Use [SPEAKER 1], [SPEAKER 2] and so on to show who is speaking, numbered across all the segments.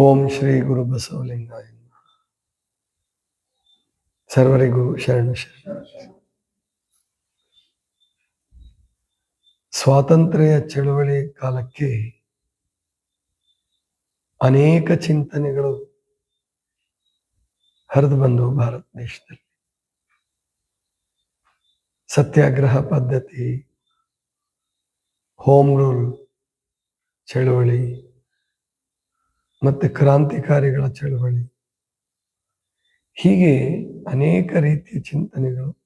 [SPEAKER 1] ಓಂ ಶ್ರೀ ಗುರು ಬಸವಲಿಂಗಾಯ. ಸರ್ವರಿಗೂ ಶರಣ ಶರಣ ಸ್ವಾತಂತ್ರ್ಯ ಚಳುವಳಿ ಕಾಲಕ್ಕೆ ಅನೇಕ ಚಿಂತನೆಗಳು ಹರಿದು ಬಂದವು ಭಾರತ ದೇಶದಲ್ಲಿ ಸತ್ಯಾಗ್ರಹ ಪದ್ಧತಿ ಹೋಮ್ ರೂಲ್ ಚಳುವಳಿ ಮತ್ತೆ ಕ್ರಾಂತಿಕಾರಿಗಳ ಚಳವಳಿ. ಹೀಗೆ ಅನೇಕ ರೀತಿಯ ಚಿಂತನೆಗಳು.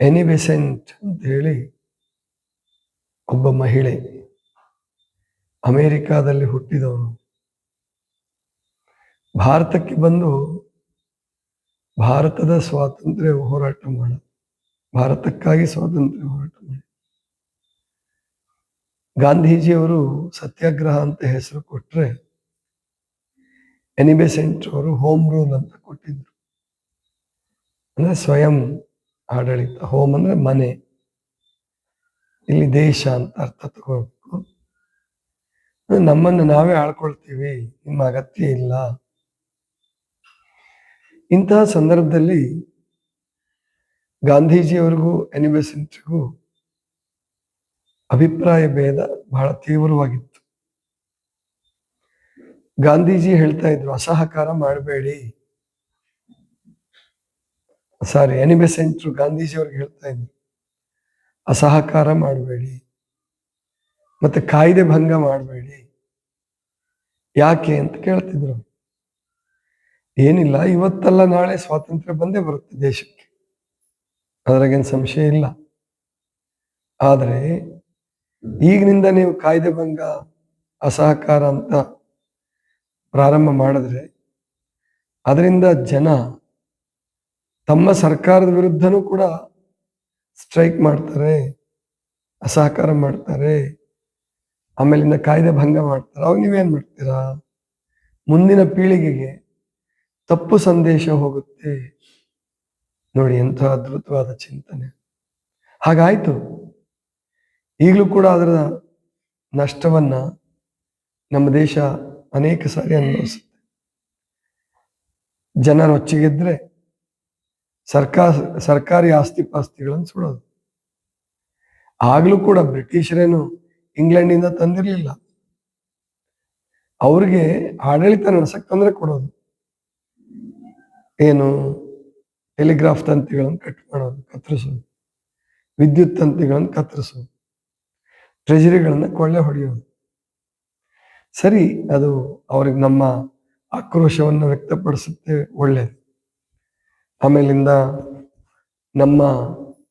[SPEAKER 1] ಎನಿಬೆಸೆಂಟ್ ಅಂತ ಹೇಳಿ ಒಬ್ಬ ಮಹಿಳೆ ಅಮೇರಿಕಾದಲ್ಲಿ ಹುಟ್ಟಿದವನು. ಭಾರತಕ್ಕೆ ಬಂದು ಭಾರತದ ಸ್ವಾತಂತ್ರ್ಯ ಹೋರಾಟ ಮಾಡ. ಭಾರತಕ್ಕಾಗಿ ಸ್ವಾತಂತ್ರ್ಯ ಹೋರಾಟ ಮಾಡಿ. ಗಾಂಧೀಜಿಯವರು ಸತ್ಯಾಗ್ರಹ ಅಂತ ಹೆಸರು ಕೊಟ್ರೆ ಎನಿಬೆಸೆಂಟ್ ಅವರು ಹೋಮ್ ರೂಲ್ ಅಂತ ಕೊಟ್ಟಿದ್ರು. ಅಂದ್ರೆ ಸ್ವಯಂ ಆಡಳಿತ, ಹೋಮ್ ಅಂದ್ರೆ ಮನೆ. ಇಲ್ಲಿ ದೇಶ ಅಂತ ಅರ್ಥ ತಗೋಬೇಕು. ನಮ್ಮನ್ನು ನಾವೇ ಆಳ್ಕೊಳ್ತೀವಿ, ನಿಮ್ಮ ಅಗತ್ಯ ಇಲ್ಲ. ಇಂತಹ ಸಂದರ್ಭದಲ್ಲಿ ಗಾಂಧೀಜಿಯವರಿಗೂ ಎನಿಬೆಸೆಂಟ್ರಿಗೂ ಅಭಿಪ್ರಾಯ ಭೇದ ಬಹಳ ತೀವ್ರವಾಗಿತ್ತು. ಗಾಂಧೀಜಿ ಹೇಳ್ತಾ ಇದ್ರು, ಅಸಹಕಾರ ಮಾಡಬೇಡಿ. ಸಾರಿ ಎನಿಬೆಸೆಂಟ್ರು ಗಾಂಧೀಜಿ ಅವ್ರಿಗೆ ಹೇಳ್ತಾ ಇದ್ರು. ಅಸಹಕಾರ ಮಾಡಬೇಡಿ. ಮತ್ತೆ ಕಾಯ್ದೆ ಭಂಗ ಮಾಡಬೇಡಿ. ಯಾಕೆ ಅಂತ ಕೇಳ್ತಿದ್ರು ಏನಿಲ್ಲ, ಇವತ್ತಲ್ಲ ನಾಳೆ ಸ್ವಾತಂತ್ರ್ಯ ಬಂದೇ ಬರುತ್ತೆ ದೇಶಕ್ಕೆ. ಅದ್ರಾಗೇನು ಸಂಶಯ ಇಲ್ಲ. ಆದರೆ ಈಗಿನಿಂದ ನೀವು ಕಾಯ್ದೆ ಭಂಗ, ಅಸಹಕಾರ ಅಂತ ಪ್ರಾರಂಭ ಮಾಡಿದ್ರೆ ಅದರಿಂದ ಜನ ತಮ್ಮ ಸರ್ಕಾರದ ವಿರುದ್ಧನೂ ಕೂಡ ಸ್ಟ್ರೈಕ್ ಮಾಡ್ತಾರೆ, ಅಸಹಕಾರ ಮಾಡ್ತಾರೆ, ಆಮೇಲಿಂದ ಕಾಯ್ದೆ ಭಂಗ ಮಾಡ್ತಾರೆ. ಅವಾಗ ನೀವೇನು ಮಾಡ್ತೀರಾ? ಮುಂದಿನ ಪೀಳಿಗೆಗೆ ತಪ್ಪು ಸಂದೇಶ ಹೋಗುತ್ತೆ. ನೋಡಿ ಎಂಥ ಅದ್ಭುತವಾದ ಚಿಂತನೆ. ಹಾಗಾಯ್ತು. ಈಗಲೂ ಕೂಡ ಅದರ ನಷ್ಟವನ್ನ ನಮ್ಮ ದೇಶ ಅನೇಕ ಸಾರಿ ಅನುಭವಿಸುತ್ತೆ. ಜನರು ಹೊಚ್ಚಿಗೆದ್ರೆ ಸರ್ಕಾರ ಸರ್ಕಾರಿ ಆಸ್ತಿ ಪಾಸ್ತಿಗಳನ್ನು ಸುಡೋದು. ಆಗ್ಲೂ ಕೂಡ ಬ್ರಿಟಿಷರೇನು ಇಂಗ್ಲೆಂಡಿಂದ ತಂದಿರಲಿಲ್ಲ. ಅವ್ರಿಗೆ ಆಡಳಿತ ನಡೆಸಕ್ ತೊಂದರೆ ಕೊಡೋದು. ಏನು ಟೆಲಿಗ್ರಾಫ್ ತಂತಿಗಳನ್ನು ಕಟ್ ಮಾಡೋದು, ಕತ್ತರಿಸೋದು, ವಿದ್ಯುತ್ ತಂತಿಗಳನ್ನು ಕತ್ತರಿಸೋದು. ಟ್ರೆಜರಿಗಳನ್ನ ಕೊಳ್ಳೆ ಹೊಡೆಯೋದು. ಸರಿ, ಅದು ಅವ್ರಿಗೆ ನಮ್ಮ ಆಕ್ರೋಶವನ್ನು ವ್ಯಕ್ತಪಡಿಸುತ್ತೆ ಒಳ್ಳೆಯದು ಆಮೇಲಿಂದ ನಮ್ಮ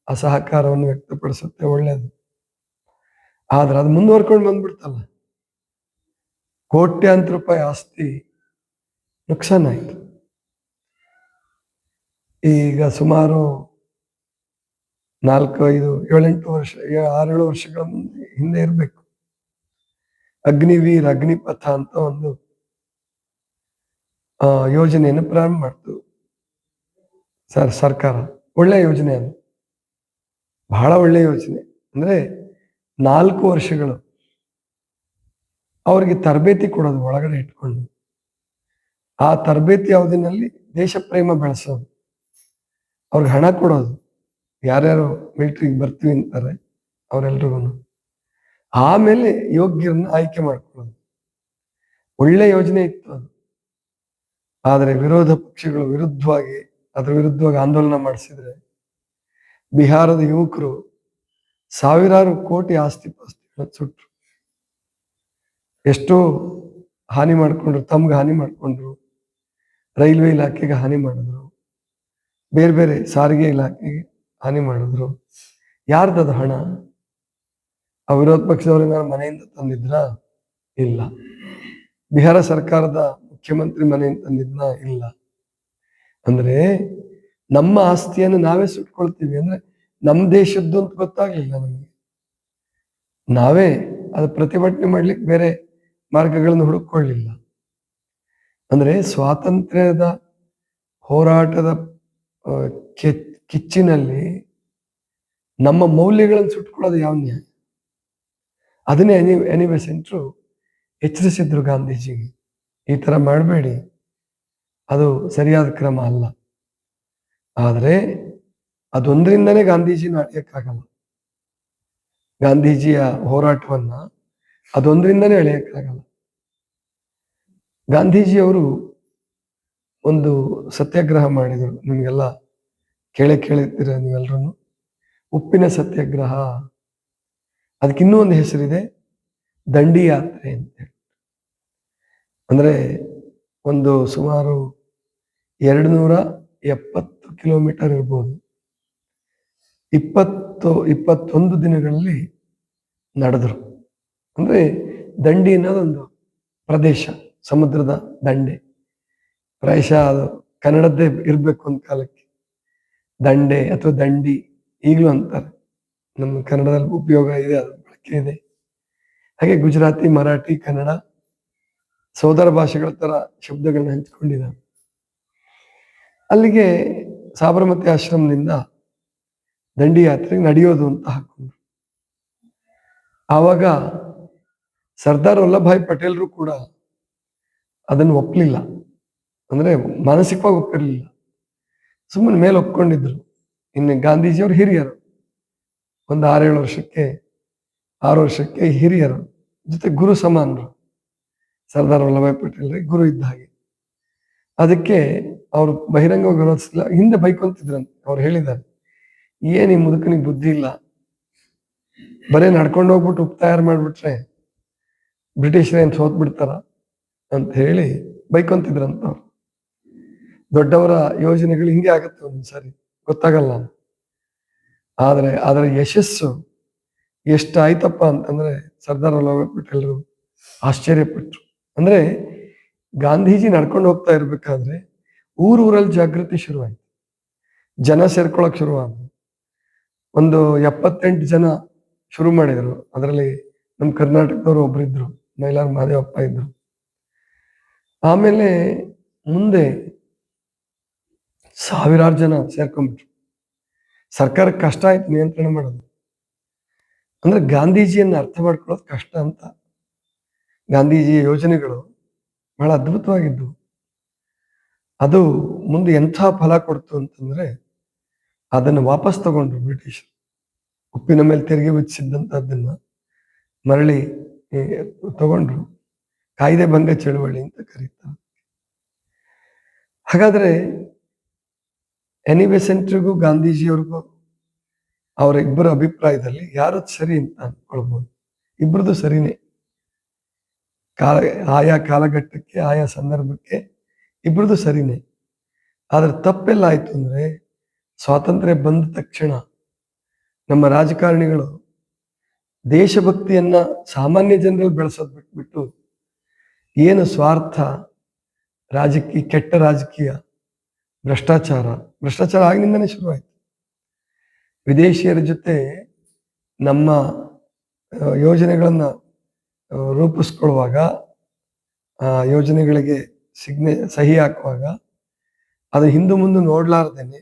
[SPEAKER 1] ಅಸಹಕಾರವನ್ನು ವ್ಯಕ್ತಪಡಿಸುತ್ತೆ ಒಳ್ಳೆಯದು ಆದ್ರೆ ಅದು ಮುಂದುವರ್ಕೊಂಡು ಬಂದ್ಬಿಡ್ತಲ್ಲ. ಕೋಟ್ಯಾಂತರ ರೂಪಾಯಿ ಆಸ್ತಿ ನುಕ್ಸಾನ್ ಆಯ್ತು ಈಗ ಸುಮಾರು ನಾಲ್ಕು, ಐದು, ಏಳೆಂಟು ವರ್ಷ ಆರೇಳು ವರ್ಷಗಳ ಮುಂದೆ, ಹಿಂದೆ ಇರಬೇಕು. ಅಗ್ನಿವೀರ್, ಅಗ್ನಿಪಥ ಅಂತ ಒಂದು ಯೋಜನೆಯನ್ನು ಪ್ರಾರಂಭ ಮಾಡ್ತು. ಸರ್, ಸರ್ಕಾರ. ಒಳ್ಳೆ ಯೋಜನೆ ಅದು. ಬಹಳ ಒಳ್ಳೆ ಯೋಜನೆ. ಅಂದ್ರೆ ನಾಲ್ಕು ವರ್ಷಗಳು ಅವರಿಗೆ ತರಬೇತಿ ಕೊಡೋದು ಒಳಗಡೆ ಇಟ್ಕೊಂಡು. ಆ ತರಬೇತಿ ಅವಧಿನಲ್ಲಿ ದೇಶ ಪ್ರೇಮ ಬೆಳೆಸೋದು. ಅವ್ರಿಗೆ ಹಣ ಕೊಡೋದು. ಯಾರ್ಯಾರು ಮಿಲಿಟ್ರಿಗೆ ಬರ್ತೀವಿ ಅಂತಾರೆ ಅವರೆಲ್ರಿಗೂ ಆಮೇಲೆ ಯೋಗ್ಯರನ್ನ ಆಯ್ಕೆ ಮಾಡ್ಕೊಳ್ಳೋದು. ಒಳ್ಳೆ ಯೋಜನೆ ಇತ್ತು ಅದು. ಆದರೆ ವಿರೋಧ ಪಕ್ಷಗಳು ವಿರುದ್ಧವಾಗಿ, ಅದರ ವಿರುದ್ಧವಾಗಿ ಆಂದೋಲನ ಮಾಡಿಸಿದ್ರೆ, ಬಿಹಾರದ ಯುವಕರು ಸಾವಿರಾರು ಕೋಟಿ ಆಸ್ತಿ ಪಾಸ್ತಿಗಳನ್ನು ಸುಟ್ರು. ಎಷ್ಟೋ ಹಾನಿ ಮಾಡ್ಕೊಂಡ್ರು, ತಮ್ಗೆ ಹಾನಿ ಮಾಡ್ಕೊಂಡ್ರು, ರೈಲ್ವೆ ಇಲಾಖೆಗೆ ಹಾನಿ ಮಾಡಿದ್ರು. ಬೇರೆ ಬೇರೆ ಸಾರಿಗೆ ಇಲಾಖೆಗೆ ಹಾನಿ ಮಾಡಿದ್ರು. ಯಾರ್ದದು ಹಣ? ಆ ವಿರೋಧ ಪಕ್ಷದವ್ರಿಗೆ ಮನೆಯಿಂದ ತಂದಿದ್ರ ಇಲ್ಲ. ಬಿಹಾರ ಸರ್ಕಾರದ ಮುಖ್ಯಮಂತ್ರಿ ಮನೆಯಿಂದ ತಂದಿದ್ನ? ಇಲ್ಲ. ಅಂದ್ರೆ ನಮ್ಮ ಆಸ್ತಿಯನ್ನು ನಾವೇ ಸುಟ್ಕೊಳ್ತೀವಿ. ಅಂದ್ರೆ ನಮ್ಮ ದೇಶದ್ದು ಅಂತ ಗೊತ್ತಾಗ್ಲಿಲ್ಲ ನಮಗೆ. ನಾವೇ ಅದು ಪ್ರತಿಭಟನೆ ಮಾಡ್ಲಿಕ್ಕೆ ಬೇರೆ ಮಾರ್ಗಗಳನ್ನು ಹುಡುಕೊಳ್ಳಿಲ್ಲ ಅಂದ್ರೆ ಸ್ವಾತಂತ್ರ್ಯದ ಹೋರಾಟದ ಕೆ- ಕಿಚ್ಚಿನಲ್ಲಿ ನಮ್ಮ ಮೌಲ್ಯಗಳನ್ನು ಸುಟ್ಕೊಳ್ಳೋದು ಯಾವ ನ್ಯಾಯ? ಅದನ್ನೇ ಎನಿ ಎನಿಬೆಸೆಂಟ್ರು ಎಚ್ಚರಿಸಿದ್ರು ಗಾಂಧೀಜಿಗೆ. ಈ ತರ ಮಾಡಬೇಡಿ. ಅದು ಸರಿಯಾದ ಕ್ರಮ ಅಲ್ಲ. ಆದರೆ ಅದೊಂದರಿಂದನೇ ಗಾಂಧೀಜಿನ ಅಳೆಯೋಕ್ಕಾಗಲ್ಲ. ಗಾಂಧೀಜಿಯ ಹೋರಾಟವನ್ನ ಅದೊಂದರಿಂದನೇ ಎಳೆಯಕ್ಕಾಗಲ್ಲ ಗಾಂಧೀಜಿಯವರು ಒಂದು ಸತ್ಯಾಗ್ರಹ ಮಾಡಿದರು. ನಿಮಗೆಲ್ಲ ಕೇಳೇ ಕೇಳಿರ್ತೀರ ನೀವೆಲ್ಲರೂ ಉಪ್ಪಿನ ಸತ್ಯಾಗ್ರಹ. ಅದಕ್ಕೆ ಇನ್ನೂ ಒಂದು ಹೆಸರಿದೆ, ದಂಡಿ ಯಾತ್ರೆ ಅಂತ ಅಂದ್ರೆ ಒಂದು ಸುಮಾರು ಎರಡು ನೂರ ಎಪ್ಪತ್ತು ಕಿಲೋಮೀಟರ್ ಇರ್ಬೋದು. ಇಪ್ಪತ್ತು, ಇಪ್ಪತ್ತೊಂದು ದಿನಗಳಲ್ಲಿ ನಡೆದರು. ಅಂದ್ರೆ ದಂಡಿ ಅನ್ನೋದೊಂದು ಪ್ರದೇಶ, ಸಮುದ್ರದ ದಂಡೆ. ಪ್ರಾಯಶಃ ಅದು ಕನ್ನಡದ್ದೇ ಇರಬೇಕು ಒಂದು ಕಾಲಕ್ಕೆ. ದಂಡೆ ಅಥವಾ ದಂಡಿ ಈಗಲೂ ಅಂತಾರೆ. ನಮ್ಮ ಕನ್ನಡದಲ್ಲಿ ಉಪಯೋಗ ಇದೆ, ಅದು ಬಳಕೆ ಇದೆ. ಹಾಗೆ ಗುಜರಾತಿ, ಮರಾಠಿ, ಕನ್ನಡ, ಸೋದರ ಭಾಷೆಗಳ ತರ ಶಬ್ದಗಳನ್ನ ಹಂಚಿಕೊಂಡಿದ್ದಾನೆ ಅಲ್ಲಿಗೆ ಸಾಬರಮತಿ ಆಶ್ರಮದಿಂದ ದಂಡಿ ಯಾತ್ರೆಗೆ ನಡೆಯೋದು ಅಂತ ಹಾಕೊಂಡ್ರು. ಆವಾಗ ಸರ್ದಾರ್ ವಲ್ಲಭಾಯ್ ಪಟೇಲ್ರು ಕೂಡ ಅದನ್ನು ಒಪ್ಪಲಿಲ್ಲ ಅಂದ್ರೆ ಮಾನಸಿಕವಾಗಿ ಒಪ್ಪಿರಲಿಲ್ಲ. ಸುಮ್ಮನೆ ಮೇಲೆ ಒಪ್ಕೊಂಡಿದ್ರು. ಇನ್ನು ಗಾಂಧೀಜಿಯವರು ಹಿರಿಯರು. ಒಂದು ಆರೇಳು ವರ್ಷಕ್ಕೆ, ಆರು ವರ್ಷಕ್ಕೆ ಹಿರಿಯರು, ಜೊತೆ ಗುರು ಸಮಾನರು. ಸರ್ದಾರ್ ವಲ್ಲಭಾಯ್ ಪಟೇಲ್ರಿಗೆ ಗುರು ಇದ್ದ ಹಾಗೆ. ಅದಕ್ಕೆ ಅವರು ಬಹಿರಂಗವಾಗಿ ವಿರೋಧಿಸಿಲ್ಲ ಹಿಂದೆ ಬೈಕೊಂತಿದ್ರಂತೆ. ಅವ್ರು ಹೇಳಿದ್ದಾರೆ, ಏನು ಈ ಮುದುಕನಿಗೆ ಬುದ್ಧಿ ಇಲ್ಲ? ಬರೇ ನಡ್ಕೊಂಡು ಹೋಗ್ಬಿಟ್ಟು ಉಪ್ಪು ತಯಾರು ಮಾಡಿಬಿಟ್ರೆ, ಬ್ರಿಟಿಷರೇನು ಸೋತ್ ಬಿಡ್ತಾರ ಅಂತ ಹೇಳಿ ಬೈಕೊಂತಿದ್ರಂತ ಅವ್ರು. ದೊಡ್ಡವರ ಯೋಜನೆಗಳು ಹಿಂಗೆ ಆಗುತ್ತೆ ಒಂದ್ಸರಿ. ಗೊತ್ತಾಗಲ್ಲ. ಆದ್ರೆ ಅದರ ಯಶಸ್ಸು ಎಷ್ಟಾಯ್ತಪ್ಪ ಅಂತಂದ್ರೆ ಸರ್ದಾರ್ ವಲ್ಲಭಾಯ್ ಪಟೇಲರು ಆಶ್ಚರ್ಯಪಟ್ರು. ಅಂದ್ರೆ ಗಾಂಧೀಜಿ ನಡ್ಕೊಂಡು ಹೋಗ್ತಾ ಇರ್ಬೇಕಾದ್ರೆ ಊರೂರಲ್ಲಿ ಜಾಗೃತಿ ಶುರುವಾಯ್ತು. ಜನ ಸೇರ್ಕೊಳಕ್ ಶುರುವಾದ್ರು ಒಂದು ಎಪ್ಪತ್ತೆಂಟು ಜನ ಶುರು ಮಾಡಿದ್ರು. ಅದರಲ್ಲಿ ನಮ್ಮ ಕರ್ನಾಟಕದವರು ಒಬ್ರಿದ್ರು, ಮೈಲಾರ್ ಮಹದೇವಪ್ಪ ಇದ್ರು. ಆಮೇಲೆ ಮುಂದೆ ಸಾವಿರಾರು ಜನ ಸೇರ್ಕೊಂಡ್ಬಿಟ್ರು. ಸರ್ಕಾರ ಕಷ್ಟ ಆಯ್ತು, ನಿಯಂತ್ರಣ ಮಾಡೋದು. ಅಂದ್ರೆ ಗಾಂಧೀಜಿಯನ್ನ ಅರ್ಥ ಮಾಡ್ಕೊಳ್ಳೋದು ಕಷ್ಟ ಅಂತ. ಗಾಂಧೀಜಿಯ ಯೋಜನೆಗಳು ಬಹಳ ಅದ್ಭುತವಾಗಿದ್ದವು ಅದು ಮುಂದೆ ಎಂಥ ಫಲ ಕೊಡ್ತು ಅಂತಂದ್ರೆ ಅದನ್ನು ವಾಪಸ್ ತಗೊಂಡ್ರು ಬ್ರಿಟಿಷರು. ಉಪ್ಪಿನ ಮೇಲೆ ತೆರಿಗೆ ವಿಧಿಸಿದ್ದಂಥದ್ದನ್ನು ಮರಳಿ ತಗೊಂಡ್ರು. ಕಾಯ್ದೆ ಭಂಗ ಚಳುವಳಿ ಅಂತ ಕರೀತಾರೆ. ಹಾಗಾದ್ರೆ ಎನಿ ಬೆಸೆಂಟ್ರಿಗೂ ಗಾಂಧೀಜಿಯವ್ರಿಗೂ ಅವರ ಇಬ್ಬರ ಅಭಿಪ್ರಾಯದಲ್ಲಿ ಯಾರು ಸರಿ ಅಂತ ಅನ್ಕೊಳ್ಬಹುದು ಇಬ್ಬರದು ಸರಿನೇ. ಕಾಲ, ಆಯಾ ಕಾಲಘಟ್ಟಕ್ಕೆ, ಆಯಾ ಸಂದರ್ಭಕ್ಕೆ ಇಬ್ಬರದು ಸರಿನೇ. ಆದ್ರೆ ತಪ್ಪೆಲ್ಲ ಆಯ್ತು ಅಂದ್ರೆ ಸ್ವಾತಂತ್ರ್ಯ ಬಂದ ತಕ್ಷಣ ನಮ್ಮ ರಾಜಕಾರಣಿಗಳು ದೇಶಭಕ್ತಿಯನ್ನ ಸಾಮಾನ್ಯ ಜನರಲ್ಲಿ ಬೆಳೆಸೋದು ಬಿಟ್ಬಿಟ್ಟು ಏನು ಸ್ವಾರ್ಥ, ರಾಜಕೀಯ, ಕೆಟ್ಟ ರಾಜಕೀಯ ಭ್ರಷ್ಟಾಚಾರ. ಭ್ರಷ್ಟಾಚಾರ ಆಗಿನಿಂದನೇ ಶುರುವಾಯಿತು. ವಿದೇಶಿಯರ ಜೊತೆ ನಮ್ಮ ಯೋಜನೆಗಳನ್ನು ರೂಪಿಸ್ಕೊಳ್ಳುವಾಗ ಯೋಜನೆಗಳಿಗೆ ಸಿಗ್ನೆ, ಸಹಿ ಹಾಕುವಾಗ, ಅದು ಹಿಂದೆ ಮುಂದೆ ನೋಡಲಾರ್ದೇನೆ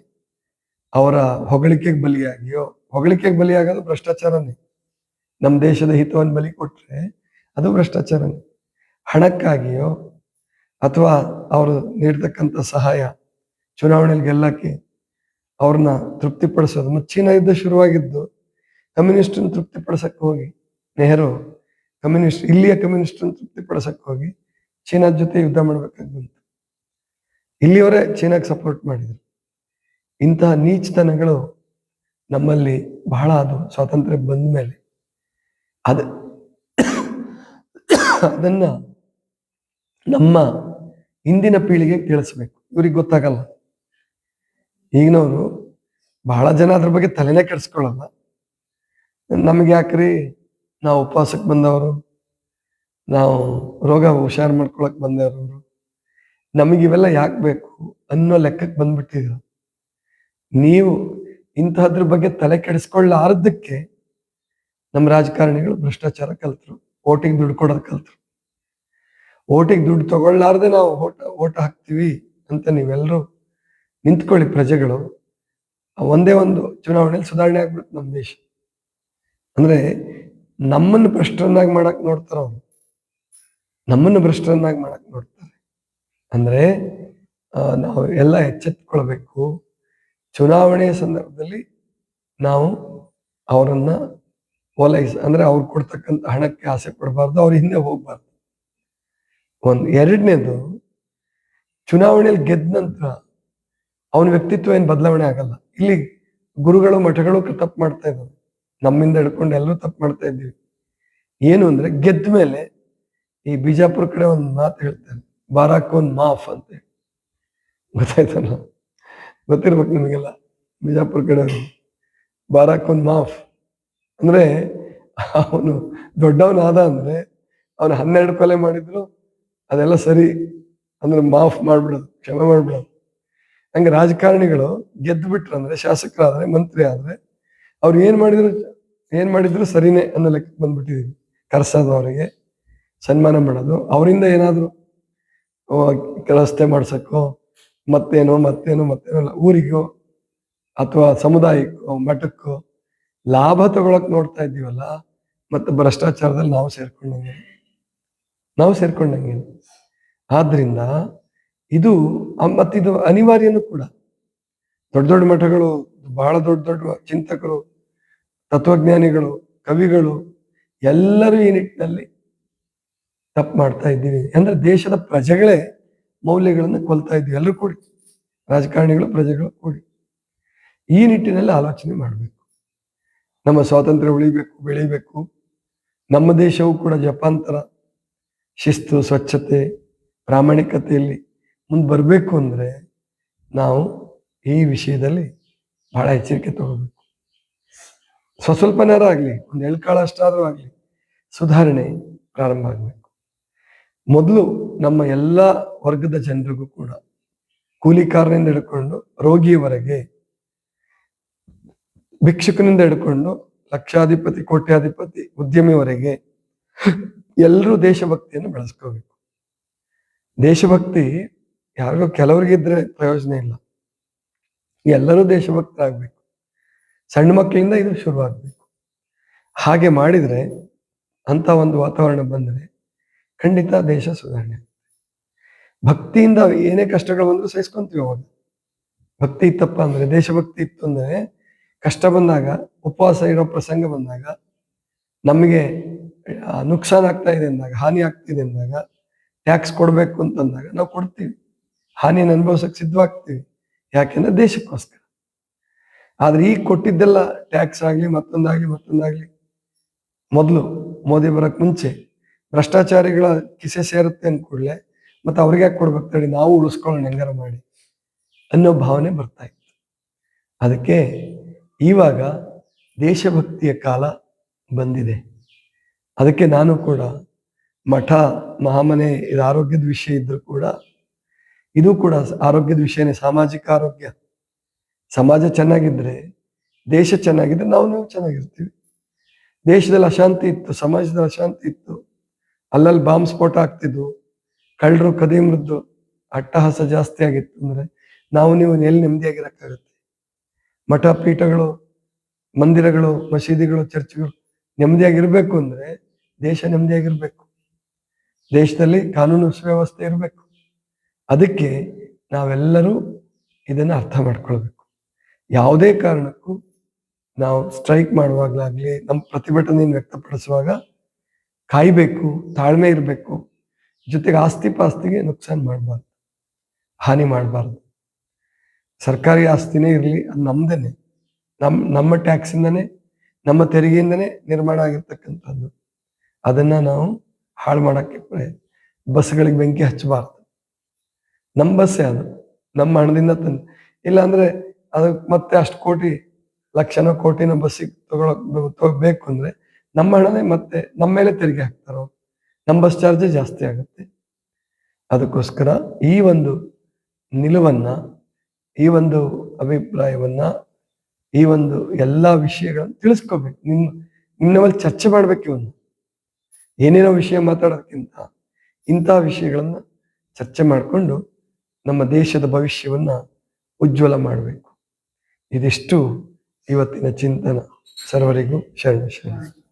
[SPEAKER 1] ಅವರ ಹೊಗಳಿಕೆಗೆ ಬಲಿಯಾಗಿಯೋ, ಹೊಗಳಿಕೆಗೆ ಬಲಿಯಾಗೋದು ಭ್ರಷ್ಟಾಚಾರನೇ. ನಮ್ಮ ದೇಶದ ಹಿತವನ್ನು ಬಲಿ ಕೊಟ್ಟರೆ ಅದು ಭ್ರಷ್ಟಾಚಾರನೇ. ಹಣಕ್ಕಾಗಿಯೋ ಅಥವಾ ಅವರು ನೀಡ್ತಕ್ಕಂಥ ಸಹಾಯ ಚುನಾವಣೆಯಲ್ಲಿ ಗೆಲ್ಲಕ್ಕೆ ಅವ್ರನ್ನ ತೃಪ್ತಿಪಡಿಸೋದು ಮತ್ತು ಚೀನಾ ಯುದ್ಧ ಶುರುವಾಗಿದ್ದು ಕಮ್ಯುನಿಸ್ಟನ್ನು ತೃಪ್ತಿಪಡಿಸಕ್ಕೆ ಹೋಗಿ, ನೆಹರು ಕಮ್ಯುನಿಸ್ಟ್, ಇಲ್ಲಿಯ ಕಮ್ಯುನಿಸ್ಟನ್ನು ತೃಪ್ತಿಪಡಿಸಕ್ಕೆ ಹೋಗಿ ಚೀನಾದ ಜೊತೆ ಯುದ್ಧ ಮಾಡಬೇಕಾಗಿತ್ತು ಬಂತು ಇಲ್ಲಿಯವರೇ ಚೀನಾಗೆ ಸಪೋರ್ಟ್ ಮಾಡಿದ್ರು. ಇಂತಹ ನೀಚತನಗಳು ನಮ್ಮಲ್ಲಿ ಬಹಳ ಅದು ಸ್ವಾತಂತ್ರ್ಯ ಬಂದ ಮೇಲೆ. ಅದ ಅದನ್ನ ನಮ್ಮ ಹಿಂದಿನ ಪೀಳಿಗೆಗೆ ತಿಳಿಸ್ಬೇಕು. ಇವ್ರಿಗೆ ಗೊತ್ತಾಗಲ್ಲ. ಈಗಿನವರು ಬಹಳ ಜನ ಅದ್ರ ಬಗ್ಗೆ ತಲೆನೇ ಕೆಡಿಸ್ಕೊಳ್ಳಲ್ಲ. ನಮ್ಗೆ ಯಾಕ್ರಿ? ನಾವು ಉಪವಾಸಕ್ಕೆ ಬಂದವರು, ನಾವು ರೋಗ ಹುಷಾರ್ ಮಾಡ್ಕೊಳಕ್ ಬಂದವರು ನಮಗೆ ಇವೆಲ್ಲ ಯಾಕೆ ಬೇಕು ಅನ್ನೋ ಲೆಕ್ಕಕ್ಕೆ ಬಂದ್ಬಿಟ್ಟಿದ್ರು. ನೀವು ಇಂತಹದ್ರ ಬಗ್ಗೆ ತಲೆ ಕೆಡಿಸ್ಕೊಳ್ಳಾರದಕ್ಕೆ ನಮ್ಮ ರಾಜಕಾರಣಿಗಳು ಭ್ರಷ್ಟಾಚಾರ ಕಲ್ತರು, ಓಟಿಗೆ ದುಡ್ಡು ಕೊಡೋದು ಕಲ್ತರು. ಓಟಿಗೆ ದುಡ್ಡು ತಗೊಳ್ಳಾರ್ದೆ ನಾವು ಓಟ, ಓಟ್ ಹಾಕ್ತೀವಿ ಅಂತ ನೀವೆಲ್ಲರೂ ನಿಂತ್ಕೊಳ್ಳಿ ಪ್ರಜೆಗಳು. ಒಂದೇ ಒಂದು ಚುನಾವಣೆಯಲ್ಲಿ ಸುಧಾರಣೆ ಆಗ್ಬಿಡುತ್ತೆ ನಮ್ಮ ದೇಶ. ಅಂದ್ರೆ ನಮ್ಮನ್ನು ಭ್ರಷ್ಟರನ್ನಾಗಿ ಮಾಡಕ್ ನೋಡ್ತಾರ ಅವ್ರು. ನಮ್ಮನ್ನು ಭ್ರಷ್ಟರನ್ನಾಗಿ ಮಾಡಕ್ ನೋಡ್ತಾರೆ. ಅಂದ್ರೆ ನಾವು ಎಲ್ಲ ಎಚ್ಚೆತ್ಕೊಳ್ಬೇಕು ಚುನಾವಣೆಯ ಸಂದರ್ಭದಲ್ಲಿ ನಾವು ಅವರನ್ನ ಓಲೈಸ ಅಂದ್ರೆ ಅವ್ರು ಕೊಡ್ತಕ್ಕಂಥ ಹಣಕ್ಕೆ ಆಸೆ ಕೊಡಬಾರ್ದು ಅವ್ರ ಹಿಂದೆ ಹೋಗ್ಬಾರ್ದು. ಒಂದು ಎರಡನೇದು, ಚುನಾವಣೆಯಲ್ಲಿ ಗೆದ್ದ ನಂತರ ಅವನ ವ್ಯಕ್ತಿತ್ವ ಏನು ಬದಲಾವಣೆ ಆಗಲ್ಲ. ಇಲ್ಲಿ ಗುರುಗಳು, ಮಠಗಳು ತಪ್ಪು ಮಾಡ್ತಾ ಇದ್ದಾರೆ ನಮ್ಮಿಂದ ಹಿಡ್ಕೊಂಡು ಎಲ್ಲರೂ ತಪ್ಪು ಮಾಡ್ತಾ ಇದ್ದೀವಿ. ಏನು ಅಂದ್ರೆ ಗೆದ್ದ ಮೇಲೆ ಈ ಬಿಜಾಪುರ ಕಡೆ ಒಂದು ಮಾತು ಹೇಳ್ತಾರೆ ಬಾರಾಕ್ ಒಂದು ಮಾಫ್ ಅಂತ ಹೇಳಿ. ಗೊತ್ತಾಯ್ತಲ್ಲ ಗೊತ್ತಿರ್ಬೇಕು ನಿಮಗೆಲ್ಲ. ಬಿಜಾಪುರ ಕಡೆ ಬಾರಾಕ್ ಒಂದು ಮಾಫ್. ಅಂದ್ರೆ ಅವನು ದೊಡ್ಡವನಾದ ಅಂದ್ರೆ ಅವನು ಹನ್ನೆರಡು ಕೊಲೆ ಮಾಡಿದ್ರು, ಅದೆಲ್ಲ ಸರಿ. ಅಂದ್ರೆ ಮಾಫ್ ಮಾಡ್ಬಿಡೋದು, ಕ್ಷಮೆ ಮಾಡ್ಬಿಡೋದು. ಹಂಗೆ ರಾಜಕಾರಣಿಗಳು ಗೆದ್ದು ಬಿಟ್ರು ಅಂದ್ರೆ, ಶಾಸಕರಾದ್ರೆ ಮಂತ್ರಿ ಆದ್ರೆ ಅವ್ರು ಏನ್ ಮಾಡಿದ್ರು ಏನ್ ಮಾಡಿದ್ರು ಸರಿನೇ ಅನ್ನೋ ಲೆಕ್ಕ ಬಂದ್ಬಿಟ್ಟಿದೀವಿ ಕರ್ಸೋದು ಅವರಿಗೆ ಸನ್ಮಾನ ಮಾಡೋದು, ಅವರಿಂದ ಏನಾದ್ರು ರಸ್ತೆ ಮಾಡ್ಸಕ್ಕೋ, ಮತ್ತೇನೋ ಮತ್ತೇನೋ ಮತ್ತೇನೋ. ಊರಿಗೋ ಅಥವಾ ಸಮುದಾಯಕ್ಕೋ, ಮಠಕ್ಕೋ ಲಾಭ ತಗೊಳಕ್ ನೋಡ್ತಾ ಇದ್ದೀವಲ್ಲ, ಮತ್ತೆ ಭ್ರಷ್ಟಾಚಾರದಲ್ಲಿ ನಾವು ಸೇರ್ಕೊಂಡಂಗೆ ನಾವು ಸೇರ್ಕೊಂಡಂಗೆ ಆದ್ರಿಂದ ಇದು ಮತ್ತಿದು ಅನಿವಾರ್ಯನೂ ಕೂಡ. ದೊಡ್ಡ ದೊಡ್ಡ ಮಠಗಳು, ಬಹಳ ದೊಡ್ಡ ದೊಡ್ಡ ಚಿಂತಕರು, ತತ್ವಜ್ಞಾನಿಗಳು, ಕವಿಗಳು, ಎಲ್ಲರೂ ಈ ನಿಟ್ಟಿನಲ್ಲಿ ತಪ್ಪು ಮಾಡ್ತಾ ಇದ್ದೀವಿ. ಅಂದ್ರೆ ದೇಶದ ಪ್ರಜೆಗಳೇ ಮೌಲ್ಯಗಳನ್ನು ಕೊಲ್ತಾ ಇದ್ದೀವಿ. ಎಲ್ಲರೂ ಕೂಡಿ. ರಾಜಕಾರಣಿಗಳು, ಪ್ರಜೆಗಳು ಕೂಡಿ. ಈ ನಿಟ್ಟಿನಲ್ಲಿ ಆಲೋಚನೆ ಮಾಡಬೇಕು. ನಮ್ಮ ಸ್ವಾತಂತ್ರ್ಯ ಉಳಿಬೇಕು, ಬೆಳಿಬೇಕು. ನಮ್ಮ ದೇಶವು ಕೂಡ ಜಪಾಂತರ ಶಿಸ್ತು, ಸ್ವಚ್ಛತೆ, ಪ್ರಾಮಾಣಿಕತೆಯಲ್ಲಿ ಮುಂದೆ ಬರಬೇಕು ಅಂದ್ರೆ ನಾವು ಈ ವಿಷಯದಲ್ಲಿ ಬಹಳ ಎಚ್ಚರಿಕೆ ತಗೋಬೇಕು. ಸ್ವಸ್ವಲ್ಪನಾರ ಆಗಲಿ, ಒಂದು ಎಳ್ಕಾಳ ಅಷ್ಟಾದರೂ ಆಗಲಿ, ಸುಧಾರಣೆ ಪ್ರಾರಂಭ ಆಗಬೇಕು. ಮೊದಲು ನಮ್ಮ ಎಲ್ಲ ವರ್ಗದ ಜನರಿಗೂ ಕೂಡ ಕೂಲಿಕಾರನಿಂದ ಹಿಡ್ಕೊಂಡು ರೋಗಿಯವರೆಗೆ ಭಿಕ್ಷುಕನಿಂದ ಹಿಡ್ಕೊಂಡು ಲಕ್ಷಾಧಿಪತಿ, ಕೋಟ್ಯಾಧಿಪತಿ ಉದ್ಯಮಿವರೆಗೆ ಎಲ್ಲರೂ ದೇಶಭಕ್ತಿಯನ್ನು ಬೆಳೆಸ್ಕೋಬೇಕು. ದೇಶಭಕ್ತಿ ಯಾರಿಗೋ ಕೆಲವರಿಗಿದ್ರೆ ಪ್ರಯೋಜನ ಇಲ್ಲ. ಎಲ್ಲರೂ ದೇಶಭಕ್ತರಾಗಬೇಕು. ಸಣ್ಣ ಮಕ್ಕಳಿಂದ ಇದು ಶುರುವಾಗಬೇಕು. ಹಾಗೆ ಮಾಡಿದರೆ ಅಂತ ಒಂದು ವಾತಾವರಣ ಬಂದರೆ ಖಂಡಿತ ದೇಶ ಸುಧಾರಣೆ. ಭಕ್ತಿಯಿಂದ ಏನೇ ಕಷ್ಟಗಳು ಬಂದರೂ ಸಹಿಸ್ಕೊಂತೀವಿ ಅವಾಗ. ಭಕ್ತಿ ಇತ್ತಪ್ಪ ಅಂದರೆ, ದೇಶಭಕ್ತಿ ಇತ್ತು ಅಂದರೆ ಕಷ್ಟ ಬಂದಾಗ, ಉಪವಾಸ ಇರೋ ಪ್ರಸಂಗ ಬಂದಾಗ, ನಮಗೆ ನುಕ್ಸಾನ್ ಆಗ್ತಾ ಇದೆ ಅಂದಾಗ, ಹಾನಿ ಆಗ್ತಿದೆ ಅಂದಾಗ, ಟ್ಯಾಕ್ಸ್ ಕೊಡಬೇಕು ಅಂತಂದಾಗ ನಾವು ಕೊಡ್ತೀವಿ. ಹಾನಿಯನ್ನು ಅನುಭವಿಸಕ್ಕೆ ಸಿದ್ಧವಾಗ್ತೀವಿ. ಯಾಕೆಂದ್ರೆ ದೇಶಕ್ಕೋಸ್ಕರ. ಆದ್ರೆ ಈಗ ಕೊಟ್ಟಿದ್ದೆಲ್ಲ ಟ್ಯಾಕ್ಸ್ ಆಗಲಿ, ಮತ್ತೊಂದಾಗಲಿ ಮತ್ತೊಂದಾಗಲಿ. ಮೊದಲು ಮೋದಿ ಬರಕ್ ಮುಂಚೆ ಭ್ರಷ್ಟಾಚಾರಿಗಳ ಕಿಸೆ ಸೇರುತ್ತೆ ಅಂದ್ಕೂಡ್ಲೆ ಮತ್ತೆ ಅವ್ರಿಗೆ ಯಾಕೆ ಕೊಡ್ಬೇಕು ತಡಿ ನಾವು ಉಳಿಸ್ಕೊಳ್ಳೋಣ ಹೆಂಗಾರ ಮಾಡಿ ಅನ್ನೋ ಭಾವನೆ ಬರ್ತಾ ಇತ್ತು. ಅದಕ್ಕೆ ಇವಾಗ ದೇಶಭಕ್ತಿಯ ಕಾಲ ಬಂದಿದೆ. ಅದಕ್ಕೆ ನಾನು ಕೂಡ ಮಠ, ಮಹಾಮನೆ, ಇದು ಆರೋಗ್ಯದ ವಿಷಯ ಇದ್ರೂ ಕೂಡ ಇದು ಕೂಡ ಆರೋಗ್ಯದ ವಿಷಯನೇ, ಸಾಮಾಜಿಕ ಆರೋಗ್ಯ. ಸಮಾಜ ಚೆನ್ನಾಗಿದ್ರೆ, ದೇಶ ಚೆನ್ನಾಗಿದ್ರೆ ನಾವು ನಾವು ಚೆನ್ನಾಗಿರ್ತೀವಿ. ದೇಶದಲ್ಲಿ ಅಶಾಂತಿ ಇತ್ತು, ಸಮಾಜದಲ್ಲಿ ಅಶಾಂತಿ ಇತ್ತು. ಅಲ್ಲಲ್ಲಿ ಬಾಂಬ್ ಸ್ಫೋಟ ಆಗ್ತಿದ್ವು. ಕಳ್ಳರು ಕದಿಮೃದ್ದು ಅಟ್ಟಹಾಸ ಜಾಸ್ತಿ ಆಗಿತ್ತು ಅಂದ್ರೆ ನಾವು ನೀವು ಎಲ್ಲಿ ನೆಮ್ಮದಿಯಾಗಿರಕ್ಕಾಗುತ್ತೆ ಮಠ ಪೀಠಗಳು, ಮಂದಿರಗಳು, ಮಸೀದಿಗಳು, ಚರ್ಚ್ಗಳು ನೆಮ್ಮದಿಯಾಗಿರ್ಬೇಕು ಅಂದ್ರೆ ದೇಶ ನೆಮ್ಮದಿಯಾಗಿರ್ಬೇಕು. ದೇಶದಲ್ಲಿ ಕಾನೂನು ಸುವ್ಯವಸ್ಥೆ ಇರಬೇಕು. ಅದಕ್ಕೆ ನಾವೆಲ್ಲರೂ ಇದನ್ನು ಅರ್ಥ ಮಾಡ್ಕೊಳ್ಬೇಕು. ಯಾವುದೇ ಕಾರಣಕ್ಕೂ ನಾವು ಸ್ಟ್ರೈಕ್ ಮಾಡುವಾಗಲಾಗಲಿ ನಮ್ಮ ಪ್ರತಿಭಟನೆಯನ್ನು ವ್ಯಕ್ತಪಡಿಸುವಾಗ ಕಾಯಬೇಕು, ತಾಳ್ಮೆ ಇರಬೇಕು, ಜೊತೆಗೆ ಆಸ್ತಿ ಪಾಸ್ತಿಗೆ ನುಕ್ಸಾನ್ ಮಾಡಬಾರ್ದು, ಹಾನಿ ಮಾಡಬಾರ್ದು. ಸರ್ಕಾರಿ ಆಸ್ತಿನೇ ಇರಲಿ ಅದು ನಮ್ದೇನೆ. ನಮ್ಮ ನಮ್ಮ ಟ್ಯಾಕ್ಸಿಂದನೇ ನಮ್ಮ ತೆರಿಗೆಯಿಂದನೇ ನಿರ್ಮಾಣ ಆಗಿರ್ತಕ್ಕಂಥದ್ದು. ಅದನ್ನು ನಾವು ಹಾಳು ಮಾಡಕ್ಕೆ ಬಸ್ಗಳಿಗೆ ಬೆಂಕಿ ಹಚ್ಚಬಾರ್ದು. ನಮ್ಮ ಬಸ್ಸೇ ಅದು. ನಮ್ಮ ಹಣದಿಂದ ತಂದು. ಇಲ್ಲ ಅಂದ್ರೆ ಅದಕ್ಕೆ ಮತ್ತೆ ಅಷ್ಟು ಕೋಟಿ, ಲಕ್ಷನೋ ಕೋಟಿನ ಬಸ್ಸಿಗೆ ತಗೊಳಕ್ ತಗೋಬೇಕು ಅಂದ್ರೆ ನಮ್ಮ ಹಣನೇ ಮತ್ತೆ ನಮ್ಮ ಮೇಲೆ ತೆರಿಗೆ ಹಾಕ್ತಾರೋ, ನಮ್ಮ ಬಸ್ ಚಾರ್ಜ್ ಜಾಸ್ತಿ ಆಗುತ್ತೆ. ಅದಕ್ಕೋಸ್ಕರ ಈ ಒಂದು ನಿಲುವನ್ನ, ಈ ಒಂದು ಅಭಿಪ್ರಾಯವನ್ನ, ಈ ಒಂದು ಎಲ್ಲಾ ವಿಷಯಗಳನ್ನು ತಿಳಿಸ್ಕೋಬೇಕು. ನಿಮ್ಮ ನಿಮ್ಮಲ್ಲಿ ಚರ್ಚೆ ಮಾಡ್ಬೇಕು ಇವನ್ನ. ಏನೇನೋ ವಿಷಯ ಮಾತಾಡೋದಕ್ಕಿಂತ ಇಂಥ ವಿಷಯಗಳನ್ನ ಚರ್ಚೆ ಮಾಡಿಕೊಂಡು ನಮ್ಮ ದೇಶದ ಭವಿಷ್ಯವನ್ನ ಉಜ್ವಲ ಮಾಡಬೇಕು. ಇದಿಷ್ಟು ಇವತ್ತಿನ ಚಿಂತನ. ಸರ್ವರಿಗೂ ಶರಣ ಶರಣ